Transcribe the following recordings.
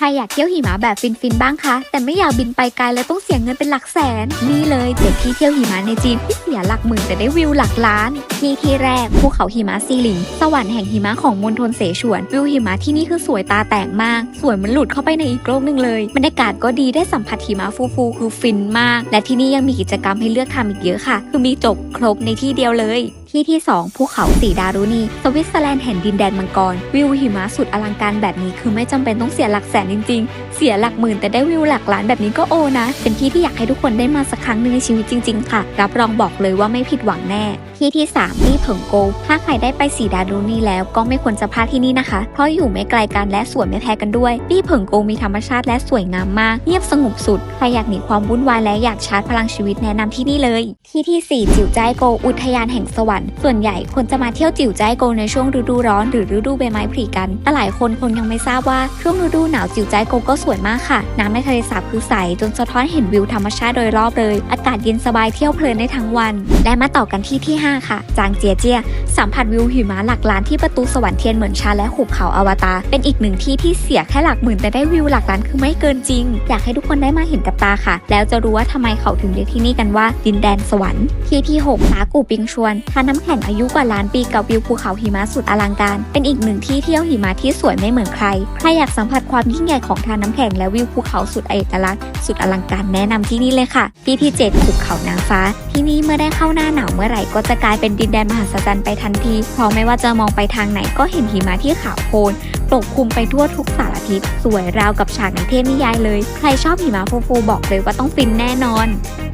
ใครอยากเที่ยวหิมะแบบฟินๆบ้างคะ แต่ไม่อยากบินไปไกลเลยต้องเสียเงินเป็นหลักแสน นี่เลยเจ็ดที่เที่ยวหิมะในจีนที่เสียหลักหมื่นแต่ได้วิวหลักล้าน ที่ที่แรกภูเขาหิมะซีหลิง สวรรค์แห่งหิมะของมณฑลเสฉวน วิวหิมะที่นี่คือสวยตาแตกมาก สวยเหมือนหลุดเข้าไปในอีกโลกหนึ่งเลยบรรยากาศก็ดีได้สัมผัสหิมะฟูๆคือฟินมาก และที่นี่ยังมีกิจกรรมให้เลือกทำอีกเยอะค่ะ คือมีจบครบในที่เดียวเลยที่ที่ 2 ภูเขาสีดารุณี สวิตเซอร์แลนด์แห่งดินแดนมังกร วิวหิมะสุดอลังการแบบนี้คือไม่จำเป็นต้องเสียหลักแสนจริง ๆ เสียหลักหมื่นแต่ได้วิวหลักล้านแบบนี้ก็โอนะ เป็นที่ที่อยากให้ทุกคนได้มาสักครั้งหนึ่งในชีวิตจริง ๆ ค่ะ รับรองบอกเลยว่าไม่ผิดหวังแน่ ที่ที่ 3 ที่เผิงโกถ้าใครได้ไปสีดารุณีแล้วก็ไม่ควรจะพลาดที่นี่นะคะ เพราะอยู่ไม่ไกลกันและสวยไม่แพ้กันด้วยที่เผิงโกมีธรรมชาติและสวยงามมาก เงียบสงบสุด ใครอยากหนีความวุ่นวายและอยากชาร์จพลังชีวิตแนะนำที่นี่เลย ที่ที่ 4 จิ๋วจ้ายโกอุทยานแห่งสวรรค์ ส่วนใหญ่คนจะมาเที่ยวจิ๋วจ้ายโกในช่วงฤดูร้อนหรือฤดูใบไม้ผลิกันแต่หลายคนคงยังไม่ทราบว่าช่วงฤดูหนาวจิ๋วจ้ายโกก็สวยมากค่ะ น้ำในทะเลสาบคือใสจนสะท้อนเห็นวิวธรรมชาติโดยรอบเลย อากาศเย็นสบายเที่ยวเพลินได้ทั้งวัน และมาต่อกันที่ที่5ค่ะ จางเจียเจีย สัมผัสวิวหิมะหลักล้านที่ประตูสวรรค์เทียนเหมือนชาและหุบเขาอวตารเป็นอีกหนึ่งที่ที่เสียแค่หลักหมื่นแต่ได้วิวหลักล้านคือไม่เกินจริง อยากให้ทุกคนได้มาเห็นกับตาค่ะ แล้วจะรู้ว่าทำไมเขาถึงเรียกที่นี่กันว่าดินแดนสวรรค์ที่ที่6ผากูปิงชวนทานน้ำแข็งอายุกว่าล้านปีกับวิวภูเขาหิมะสุดอลังการ เป็นอีกหนึ่งที่เที่ยวหิมะที่สวยไม่เหมือนใครใครอยากสัมผัสความยิ่งใหญ่ของทานน้ำแข็งและวิวภูเขาสุดเอกลักษณ์สุดอลังการแนะนำที่นี่เลยค่ะที่ที่7ภูเขานางฟ้า ที่นี่เมื่อได้เข้าหน้าหนาวเมื่อไหร่ก็จะกลายเป็นดินแดนมหัศจรรย์ไปทันที เพราะไม่ว่าจะมองไปทางไหนก็เห็นหิมะที่ขาวโพลนปกคลุมไปทั่วทุกสารทิศ สวยราวกับฉากในเทพนิยายเลย ใครชอบหิมะฟูๆบอกเลยว่าต้องฟินแน่นอน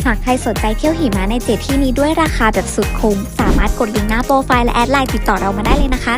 หากใครสนใจเที่ยวหิมะในเจ็ดที่นี้ด้วยราคาแบบสุดคุ้ม สามารถกดลิงก์หน้าโปรไฟล์และแอดไลน์ติดต่อเรามาได้เลยนะคะ